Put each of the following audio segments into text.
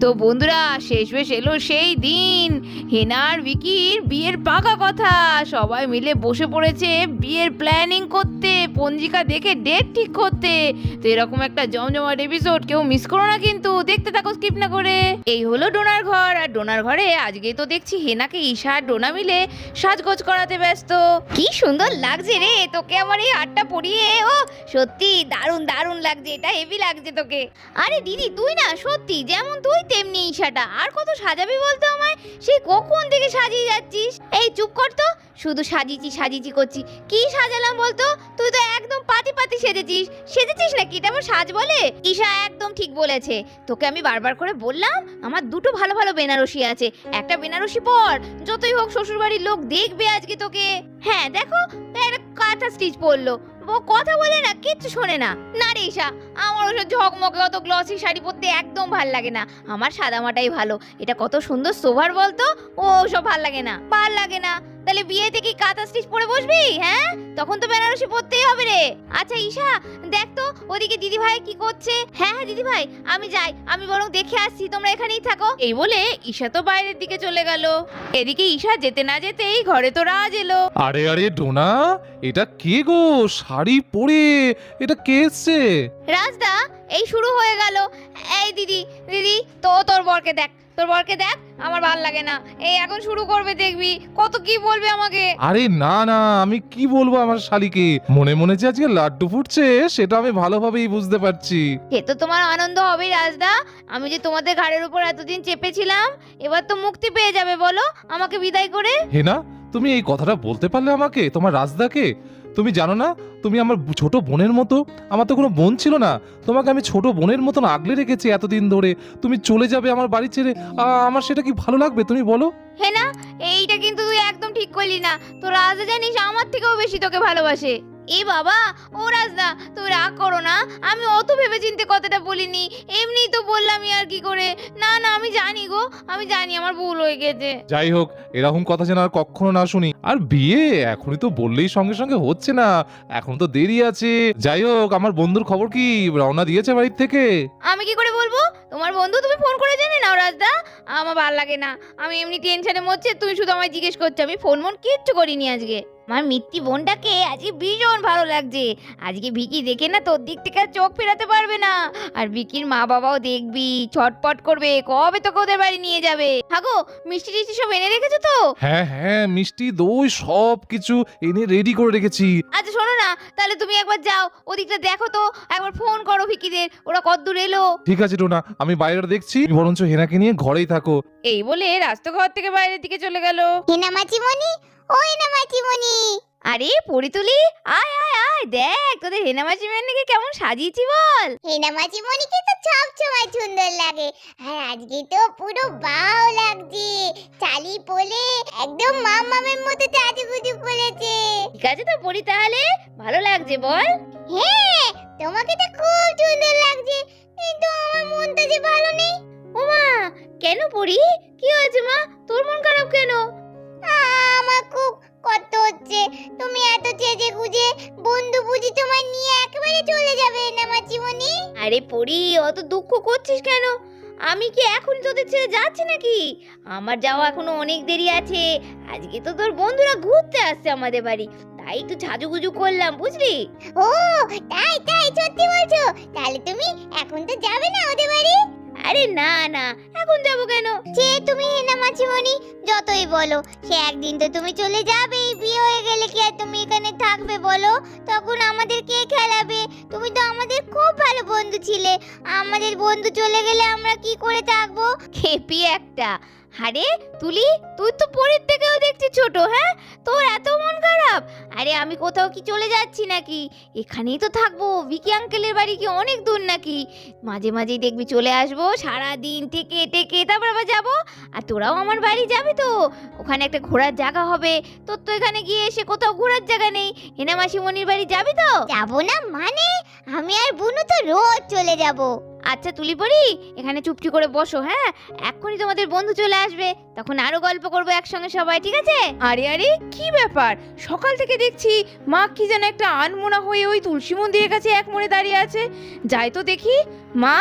তো বন্ধুরা, শেষমেশ এলো সেই দিন। হেনার বিকির বিয়ের পাকা কথা। সবাই মিলে বসে পড়েছে বিয়ের প্ল্যানিং করতে, পঞ্জিকা দেখে ডেট ঠিক করতে। তো এরকম একটা জমজমাট এপিসোড কেউ মিস করো না কিন্তু, দেখতে থাকো স্কিপ না করে। এই হলো ডোনার ঘর, আর ডোনার ঘরে আজকে তো দেখছি হেনাকে ঈশা আর ডোনা মিলে সাজগোজ করাতে ব্যস্ত। কি সুন্দর লাগছে রে, তোকে আমার এই হারটা পরিয়ে, ও! সত্যি দারুণ দারুণ লাগছে, এটা হেভি লাগছে তোকে। আরে দিদি, তুই না সত্যি যেমন তুই তেমনি ঈশাটা। আর কত সাজাবি বলতো আমায়? সেই কখন থেকে সাজিয়ে যাচ্ছিস? এই চুপ কর তো। শুধু সাজিয়েছি সাজিয়েছি করছি। কি সাজালাম বলতো? তুই তো একদম পাতি পাতি সেজেছিস। সেজেছিস নাকি? এটা আবার সাজ বলে? ঈশা একদম ঠিক বলেছে। তোকে আমি বারবার করে বললাম, আমার দুটো ভালো ভালো বেনারসি আছে। একটা বেনারসি পর, যতই হোক শ্বশুরবাড়ির লোক দেখবে আজকে তোকে। হ্যাঁ দেখো, একটা কাঁথা স্টিচ পরলো। ও কথা বলে না, কিচ্ছু শোনে না। না রে ঈশা, আমার ওসব ঝকমকে অত গ্লসি শাড়ি পরতে একদম ভালো লাগে না। আমার সাদামাটাই ভালো। এটা কত সুন্দর সোভার বলতো? ও সব ভালো লাগে না, ভালো লাগে না। তাহলে বিয়েতে কি কাঁথা স্টিচ পরে বসবি হ্যাঁ? তখন তো বেনারসি পরতেই হবে রে। আচ্ছা ঈশা দেখ তো ওদিকে দিদি ভাই কি করছে? হ্যাঁ হ্যাঁ দিদি ভাই আমি যাই আমি বরং দেখে আসছি তোমরা এখানেই থাকো। এই বলে ঈশা তো বাইরের দিকে চলে গেল। এদিকে ঈশা যেতে না যেতেই ঘরে তো রাজ এলো। আরে আরে ডোনা এটা কে গো? শাড়ি পরে এটা কে এসছে? রাজদা এই শুরু হয়ে গেল। এই দিদি দিদি তো তোর বরকে দেখ। তোর বরকে দেখ আমার ভালো লাগে না। এই এখন শুরু করবে দেখবি। কত কি বলবে আমাকে? আরে না না আমি কি বলব আমার শালিকে? মনে মনে যে আজকে লাড্ডু ফুটছে সেটা আমি ভালোভাবেই বুঝতে পারছি। সে তো তোমার আনন্দ হবেই রাজদা। আমি যে তোমাদের ঘাড়ের উপর এতদিন চেপেছিলাম এবার তো মুক্তি পেয়ে যাবে বলো। আমাকে বিদায় করে। হেনা তুমি এই কথাটা বলতে পারলে আমাকে তোমার রাজদাকে? তুমি জানো না, তুমি আমার ছোট বোনের মতো? আমার তো কোনো বোন ছিল না। তোমাকে আমি ছোট বোনের মতন আগলে রেখেছি এতদিন ধরে। তুমি চলে যাবে আমার বাড়ি ছেড়ে। আমার সেটা কি ভালো লাগবে তুমি বলো? হ্যাঁ না এইটা কিন্তু তুই একদম ঠিক করলি না। তোর রাজা জানিস আমার থেকেও বেশি তোকে ভালোবাসে। এ বাবা ও রাজদা তুই রাগ করো না। আমি অত ভেবে চিন্তে কথাটা বলিনি। এমনিই তো বললামই আর কি করে। না না আমি জানি গো আমি জানি আমার ভুল হয়ে গেছে। যাই হোক এরকম কথা যেন আর কখনো না শুনি। আর বিয়ে এখনই তো বললেই সঙ্গে সঙ্গে হচ্ছে না। এখন তো দেরি আছে। যাই হোক আমার বন্ধুর খবর কি? রওনা দিয়েছে বাড়ির থেকে? আমি কি করে বলব? তোমার বন্ধু তুমি ফোন করে জেনে নাও রাজদা। আমার ভালো লাগে না। আমি এমনি টেনশনে মরছে তুমি শুধু আমায় জিজ্ঞেস করছ। আমি ফোন মন কিচ্ছু করিনি আজকে। আমার মিত্তি বোনটাকে আজকে ভীষণ ভালো লাগছে। আজকে ভিকি দেখে না তোর দিক থেকে আর চোখ ফেরাতে পারবে না। আর ভিকির মা বাবাও দেখবি ছটপট করবে কবে তোকে ওদের বাড়ি নিয়ে যাবে? হাগো মিষ্টি টিষ্টি সব এনে রেখেছো তো? হ্যাঁ হ্যাঁ মিষ্টি দই সব কিছু এনে রেডি করে রেখেছি। আচ্ছা শোনো না তাহলে তুমি একবার যাও ওদিকটা দেখো তো একবার ফোন করো ভিকিদের ওরা কদ্দূর এলো? ঠিক আছে টোনা আমি বাইরে দেখছি তুমি বরঞ্চ হেনাকে নিয়ে ঘরেই থাকো। এই বলে রাস্তা ঘর থেকে বাইরের দিকে চলে গেল। হেনা মাচিমণি ও হেনা মাচিমণি আরে পরিতুলি আয় আয় আয় দেখ তোদের হেনামাছি মেয়েকে কেমন সাজিয়েছি বল। হেনা মাচিমণিকে তো সব সময় সুন্দর লাগে। আর আজকে তো পুরো বাও লাগছে। চালি পোলে একদম মামামের মতো চাচুগুজু করেছে। ঠিক আছে তো পরি তাহলে ভালো লাগছে বল। হ্যাঁ তোমাকে তো খুব সুন্দর লাগছে। কিন্তু আমার মনটা যে ভালো নেই। ওমা কেন পরি? কি হয়েছে মা? তোর মন খারাপ কেন? চেজে গুজে বন্ধু বুঝি তোমার নিয়ে একেবারে চলে যাবে না মাচিমণি আরে পরি অত দুঃখ করছিস কেন? আমি কি এখন তোদের ছেড়ে যাচ্ছি নাকি? আমার যাওয়া এখনও অনেক দেরি আছে। আজকে তো তোর বন্ধুরা ঘুরতে আসছে আমাদের বাড়ি। তাই একটু সাজুগুজু করলাম বুঝলি? ও তাই তাই সত্যি বলছো। তাহলে তুমি এখন তো যাবে না ওদের বাড়ি? আরে না না। এখন যাব কেন? যে তুমি হেনা মাছিমণি যতই বলো। সে একদিন তো তুমি চলে যাবেই। বিয়ে হয়ে গেলে কি আর তুমি এখানে থাকবে বলো? তখন আমাদের কে খেলাবে? তুমি তো আমাদের খুব ভালো বন্ধু ছিলে। আমাদের বন্ধু চলে গেলে আমরা কি করে থাকব? খেপি একটা। আরে তুলি তুই তো পরের থেকেও দেখছি ছোট হ্যাঁ? তোর এত মন খারাপ। আরে আমি কোথাও কি চলে যাচ্ছি নাকি? এখানেই তো থাকব। ভিকি আঙ্কেলের বাড়ি কি অনেক দূর নাকি? মাঝে মাঝেই দেখবি চলে আসব সারা দিন থেকে টেকে তারপর আবার যাব। আর তোরাও আমার বাড়ি যাবি তো? ওখানে একটা ঘোরার জায়গা হবে। তোর তো এখানে গিয়ে এসে কোথাও ঘোরার জায়গা নেই। হেনা মাসিমণির বাড়ি যাবি তো? যাব না মানে? আমি আর বুনু তো রোজ চলে যাব। আচ্ছা তুলি পড়ি এখানে চুপটি করে বসো হ্যাঁ? এক্ষুনি তোমাদের বন্ধু চলে আসবে, তখন আরও গল্প করব একসঙ্গে সবাই, ঠিক আছে? আরে আরে, কি ব্যাপার? সকাল থেকে দেখছি মা কি যেন একটা আনমোনা হয়ে ওই তুলসী মন্দিরের কাছে এক মনে দাঁড়িয়ে আছে। যাই তো দেখি, মা?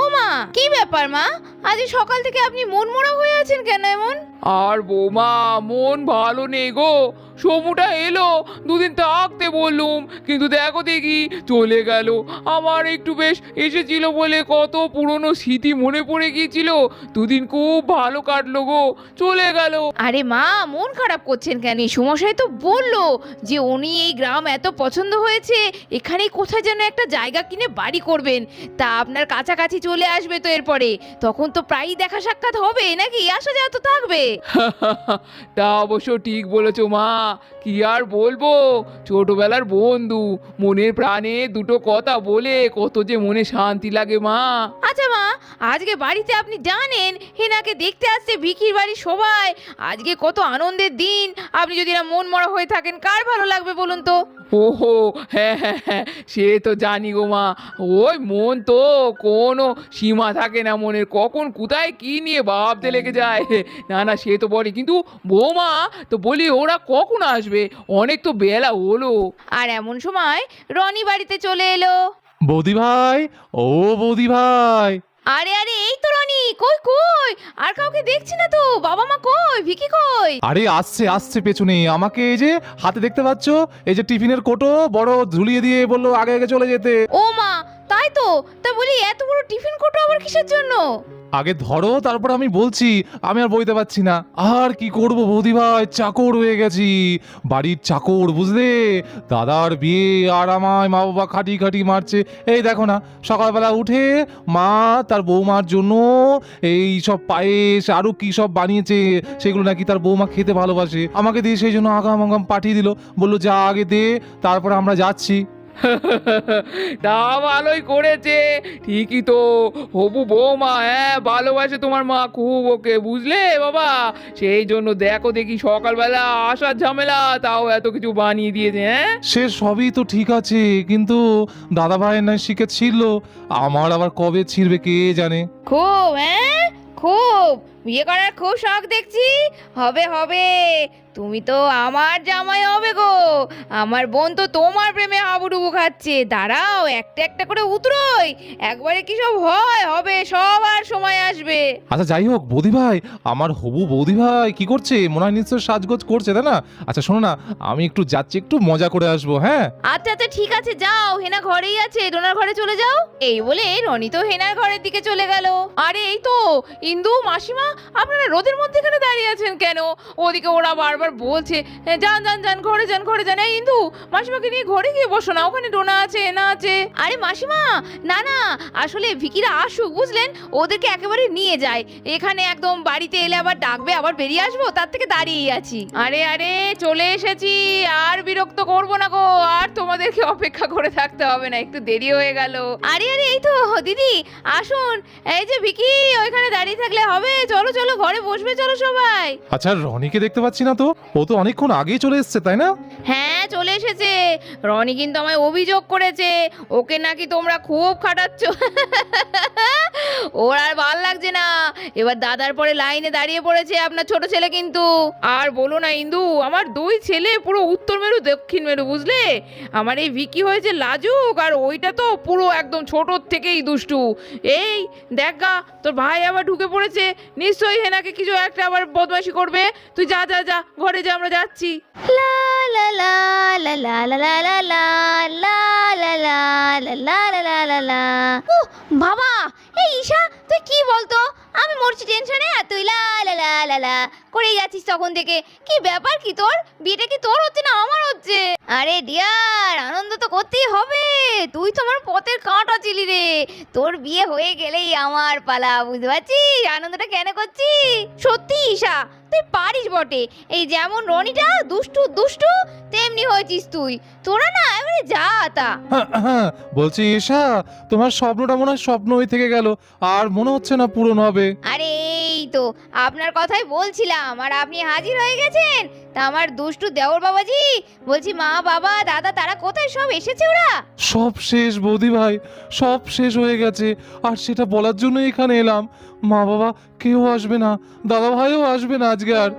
ও মা, কি ব্যাপার মা? আজ সকাল থেকে আপনি মন মোড়া হয়ে আছেন কেন এমন? আর বৌমা, মন ভালো নেই গো। সমুটা এলো, দুদিন থাকতে বললুম, কিন্তু দেখো দেখি, চলে গেল। আমার একটু বেশ এসেছিল বলে কত পুরনো স্মৃতি মনে পড়ে গিয়েছিল। দুদিন খুব ভালো কাটলো গো, চলে গেল। আরে মা, মন খারাপ করছেন কেন? সুমশাই তো বলল যে উনি এই গ্রাম এত পছন্দ হয়েছে এখানেই কোথায় যেন একটা জায়গা কিনে বাড়ি করবেন। তা আপনার কাছাকাছি চলে আসবে তো এরপরে। তখন তো প্রায়ই দেখা সাক্ষাৎ হবে, নাকি? আসা যাওয়া তো থাকবে। তা অবশ্য ঠিক বলেছ মা। কি আর বলব? ছোটবেলার বন্ধু মনের প্রাণে দুটো কথা বলে কত যে মনে শান্তি লাগে মা। আচ্ছা মা আজকে বাড়িতে আপনি জানেন হেনাকে দেখতে আসছে ভিখির বাড়ি সবাই। আজকে কত আনন্দের দিন। আপনি যদি না মন মরা হয়ে থাকেন কার ভালো লাগবে বলুন তো? ওহো হ্যাঁ হ্যাঁ হ্যাঁ সে তো জানি গো মা। ওই মন তো কোনো সীমা থাকে না মনের কখন কোথায় কি নিয়ে ভাবতে লেগে যায়। না না সে তো বলে কিন্তু বৌমা তো বলি ওরা কখন আসবে? অনেক তো বেলা হলো। আর এমন সময় রনি বাড়িতে চলে এলো। বৌদি ভাই ও বৌদি ভাই। আরে আরে এই তো রনি কই কই? আর কাউকে দেখছি না তো বাবা মা কই ভিকি কই? আরে আসছে আসছে পেছনে। আমাকে এই যে হাতে দেখতে পাচ্ছ এই যে টিফিনের কোটো বড় ঝুলিয়ে দিয়ে বলল আগে আগে চলে যেতে। ও মা তাই তো? তা বলি, এত বড় টিফিন কোটো আবার কিসের জন্য? আগে ধরো, তারপর আমি বলছি, আমি আর বইতে পারছি না। আর কি করব বৌদি ভাই? চাকর হয়ে গেছি। বাড়ির চাকর, বুঝলে? দাদার বিয়ে আর আমায় মা বাবা খাটি খাটি মারছে। এই দেখো না, সকালবেলা উঠে মা তার বৌমার জন্য এই সব পায়েস, আরও কি সব বানিয়েছে, সেগুলো নাকি তার বৌমা খেতে ভালোবাসে। আমাকে দিয়ে সেই জন্য আগাম আগাম পাঠিয়ে দিল। বলল, যা আগে দে, তারপর আমরা যাচ্ছি। তা ভালোই করেছে। ঠিকই তো। হবু বৌমা হ্যাঁ ভালোবাসে তোমার মা খুব ওকে বুঝলে বাবা? সেই জন্য দেখো দেখি সকালবেলা আসার ঝামেলা তাও এত কিছু বানিয়ে দিয়েছে হ্যাঁ? সে সবই তো ঠিক আছে কিন্তু দাদা ভাইয়ের নাই শিখে ছিল। আমার আবার কবে ছিড়বে কে জানে? খুব হ্যাঁ? খুব। বিয়ে করার খুব শখ দেখছি। হবে হবে। তুমি তো আমার জামাই হবে গো। আমার বোন তো তোমার প্রেমে হাবুডুবু খাচ্ছে। দাঁড়াও একটা একটা করে উতরোই। একবারে কি সব হয়? হবে সবার সময় আসবে। আচ্ছা যাই হোক বৌদি ভাই আমার হবু বৌদি ভাই কি করছে? মনে হয় নিশ্চয় সাজগোজ করছে তাই না? আচ্ছা শোনো না আমি একটু যাচ্ছি একটু মজা করে আসব হ্যাঁ? আচ্ছা আচ্ছা ঠিক আছে যাও। হেনা ঘরেই আছে। ডোনার ঘরে চলে যাও। এই বলে রনি তো হেনার ঘরের দিকে চলে গেল। আরে এই তো ইন্দু মাসিমা আপনারা রোদের মধ্যে এখানে দাঁড়িয়ে আছেন কেন? ওদিকে ওরা বারবার বলছে যান যান যান ঘরে যান ঘরে যান। এই ইন্দু মাসিমাকে নিয়ে ঘরে গিয়ে বসো না ওখানে ডোনা আছে এনা আছে। আরে মাসিমা না না আসলে ভিকিরা আসুক বুঝলেন? ওদেরকে একেবারে নিয়ে যায়। এখানে একদম বাড়িতে এলে আবার ডাকবে আবার বেরিয়ে আসব তার থেকে দাঁড়িয়ে আছি। আরে আরে চলে এসেছি আর বিরক্ত করব না গো আর তোমাদেরকে অপেক্ষা করে থাকতে হবে না একটু দেরি হয়ে গেল। আরে আরে এই তো দিদি আসুন। এই যে ভিকি ওইখানে দাঁড়িয়ে থাকলে হবে চলো চলো ঘরে বসবে চলো সবাই। আচ্ছা রনিকে দেখতে পাচ্ছি না তো? ও তো অনেকক্ষণ আগেই চলে এসছে, তাই না? হ্যাঁ চলে এসেছে। রনি কিন্তু আমায় অভিযোগ করেছে। ওকে নাকি তোমরা খুব খাটাচ্ছ। ওর আর ভালো লাগছে না। এবার দাদার পরে লাইনে দাঁড়িয়ে পড়েছে আপনার ছোট ছেলে কিন্তু। আর বলো না, ইন্দু, আমার দুই ছেলে পুরো উত্তর মেরু, দক্ষিণ মেরু, বুঝলে? আমার এই ভিকি হয়েছে লাজুক, আর ওইটা তো পুরো একদম ছোটোর থেকেই দুষ্টু। এই, দেখ গা, তোর ভাই আবার ঢুকে পড়েছে। নিশ্চয়ই হেনাকে কিছু একটা আবার বদমাশি করবে। তুই যা যা যা ঘরে যে আমরা যাচ্ছি বাবা এই ঈশা তুই কি বলতো আমি মরছি টেনশনে আর তুই লা লা লা লা লা করেই যাচ্ছিস তখন থেকে কি ব্যাপার কি তোর বিয়েটা কি তোর হচ্ছে না আমার হচ্ছে আরে ডিয়ার আনন্দ তো করতেই হবে তুই তো আমার পথের কাঁটা ছিলি রে। তোর বিয়ে হয়ে গেলেই আমার পালা বুঝতে পারছিস? আনন্দটা কেন করছি সত্যি ঈশা তুই পারিস বটে। এই যেমন রনিটা দুষ্টু দুষ্টু তেমনি হয়েছিস তুই। তোরা না এবারে যা তা। হ্যাঁ, হ্যাঁ, বলছি ঈশা তোমার স্বপ্নটা মনে হয় স্বপ্ন হয়ে থেকে গেল। আর মনে হচ্ছে না পূরণ হবে। আরে এই তো আপনার কথাই বলছিলাম। আর আপনি হাজির হয়ে গেছেন? তা আমার দুষ্টু দেওর বাবাজি বলছি মা বাবা দাদা তারা কোথায়? সব এসেছে ওরা। সব শেষ বৌদি ভাই সব শেষ হয়ে গেছে। আর সেটা বলার জন্য এখানে এলাম। মা বাবা কেউ আসবে না। দাদা ভাইও আসবে না আজকে আর।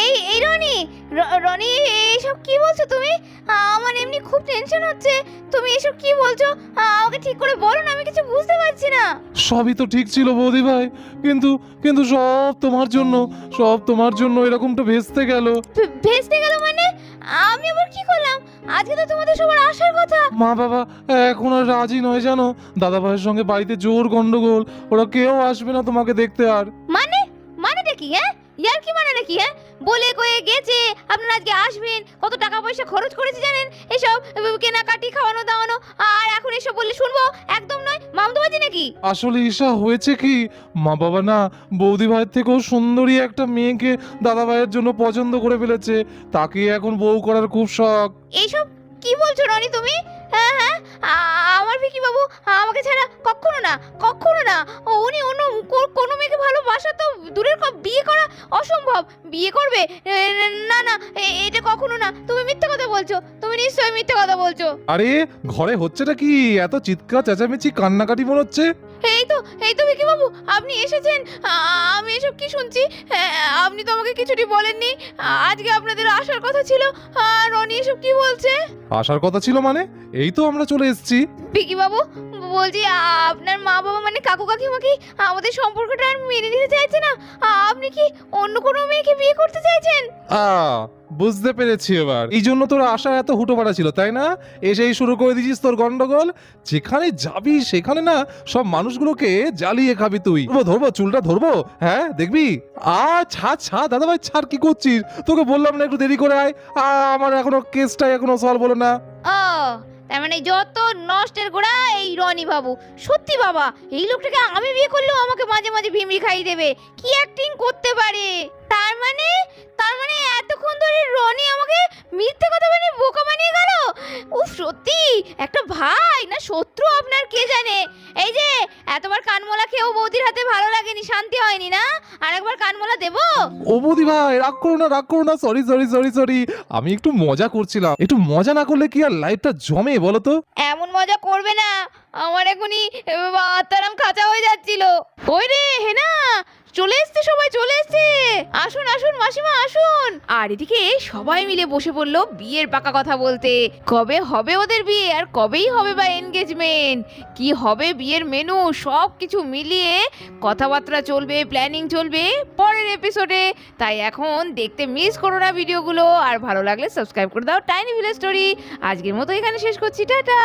এই এই রনি রনি এইসব কি বলছো তুমি? আমার এমনি খুব টেনশন হচ্ছে। তুমি এসব কি বলছো? আমাকে ঠিক করে বলো না আমি কিছু বুঝতে পারছি না। সবই তো ঠিক ছিল বৌদি ভাই কিন্তু কিন্তু সব তোমার জন্য সব তোমার জন্য এরকমটা ভেস্তে গেল। ভেস্তে গেল মানে? আমি আবার কি করলাম? আজকে তো তোমাদের সবার আসার কথা। মা বাবা এখন আর রাজি নয় জানো? দাদা ভাইয়ের সঙ্গে বাড়িতে জোর গন্ডগোল ওরা কেউ আসবে না তোমাকে দেখতে আর। মানে? মানেটা কি হ্যাঁ? ইয়ার কি মানে নাকি হ্যাঁ? বলে কয়ে গেছে আপনারা আজকে আসবেন? কত টাকা পয়সা খরচ করেছে জানেন? এসব কেনাকাটি খাওয়ানো দাওয়ানো আর এখন এসব বললে শুনব? একদম নয়? মামদোবাজি নাকি? আসলে ঈশা হয়েছে কি? মা বাবা না বৌদি ভাইয়ের থেকেও সুন্দরী একটা মেয়েকে দাদা ভাইয়ের জন্য পছন্দ করে ফেলেছে। তাকে এখন বউ করার খুব শখ। এইসব কি বলছো রনি তুমি? হ্যাঁ হ্যাঁ আমার ভিকি বাবু আমাকে ছাড়া আরে ঘরে হচ্ছেটা কি? এত চিৎকার চেঁচামেচি কান্নাকাটি মনে হচ্ছে? এই তো এই তো ভিকি বাবু আপনি এসেছেন। আমি এসব কি শুনছি? হ্যাঁ, আপনি তো আমাকে কিছুটি বলেননি। আজকে আপনাদের আসার কথা ছিল। আর রনি এসব কি বলছে? আসার কথা ছিল মানে? এই তো আমরা চলে এসেছি। বিকি বাবু বলছি আপনার মা বাবা মানে কাকু কাকিমা কি আমাদের সম্পর্কটা আর মেনে নিতে চাইছে না? আপনি কি অন্য কোনো মেয়েকে বিয়ে করতে চাইছেন? আ বুঝতে পেরেছি এবার। এই জন্য তোর আশা এত হুটো পাড়া ছিল তাই না? এসেই শুরু করে দিয়েছিস তোর গন্ডগোল। যেখানে যাবি সেখানে না সব মানুষগুলোকে জ্বালিয়ে খাবি তুই। ধরবো ধরবো চুলটা ধরবো হ্যাঁ দেখবি? আ ছাড় ছাড় দাদা ভাই ছাড় কি করছিস? তোকে বললাম না একটু দেরি করে আয়। আ, আমার এখনও কেসটা এখনও সলভ হলো না। ও তার মানে যত নষ্টের গোড়া, এই রনি বাবু। সত্যি বাবা, এই লোকটাকে আমি বিয়ে করলেও আমাকে মাঝে মাঝে ভিমড়ি খাইয়ে দেবে। কি অ্যাক্টিং করতে পারে? তার মানে তার মানে এতক্ষণ ধরে রনি আমাকে মিথ্যে কথা বানিয়ে বোকা বানিয়ে গেল? সত্যি? একটা ভাই? না শত্রু আপনার কে জানে? এই যে এতবার কানমোলা খেয়েও বৌদির হাতে ভালো লাগেনি শান্তি হয়নি না? আর একবার কানমোলা দেবো? ও বৌদি ভাই রাগ করো না রাগ করো না সরি সরি সরি সরি আমি একটু মজা করছিলাম। একটু মজা না করলে কি আর লাইফটা জমে বলো তো? এমন মজা করবে না। আমার এখনই আত্মারাম খাঁচা হয়ে যাচ্ছিল। ওই রে হেনা! চলে এসছে সবাই চলে এসছে! আসুন মাসিমা, আসুন। আর এদিকে সবাই মিলে বসে পড়ল বিয়ের পাকা কথা বলতে। কবে হবে ওদের বিয়ে আর কবেই হবে বা এনগেজমেন্ট কি হবে বিয়ের মেনু সব কিছু মিলিয়ে কথাবার্তা চলবে প্ল্যানিং চলবে পরের এপিসোডে তাই এখন দেখতে মিস করো না ভিডিওগুলো আর ভালো লাগলে সাবস্ক্রাইব করে দাও টাইনি ভিলেজ স্টোরি আজকের মতো এখানে শেষ করছি। টাটা!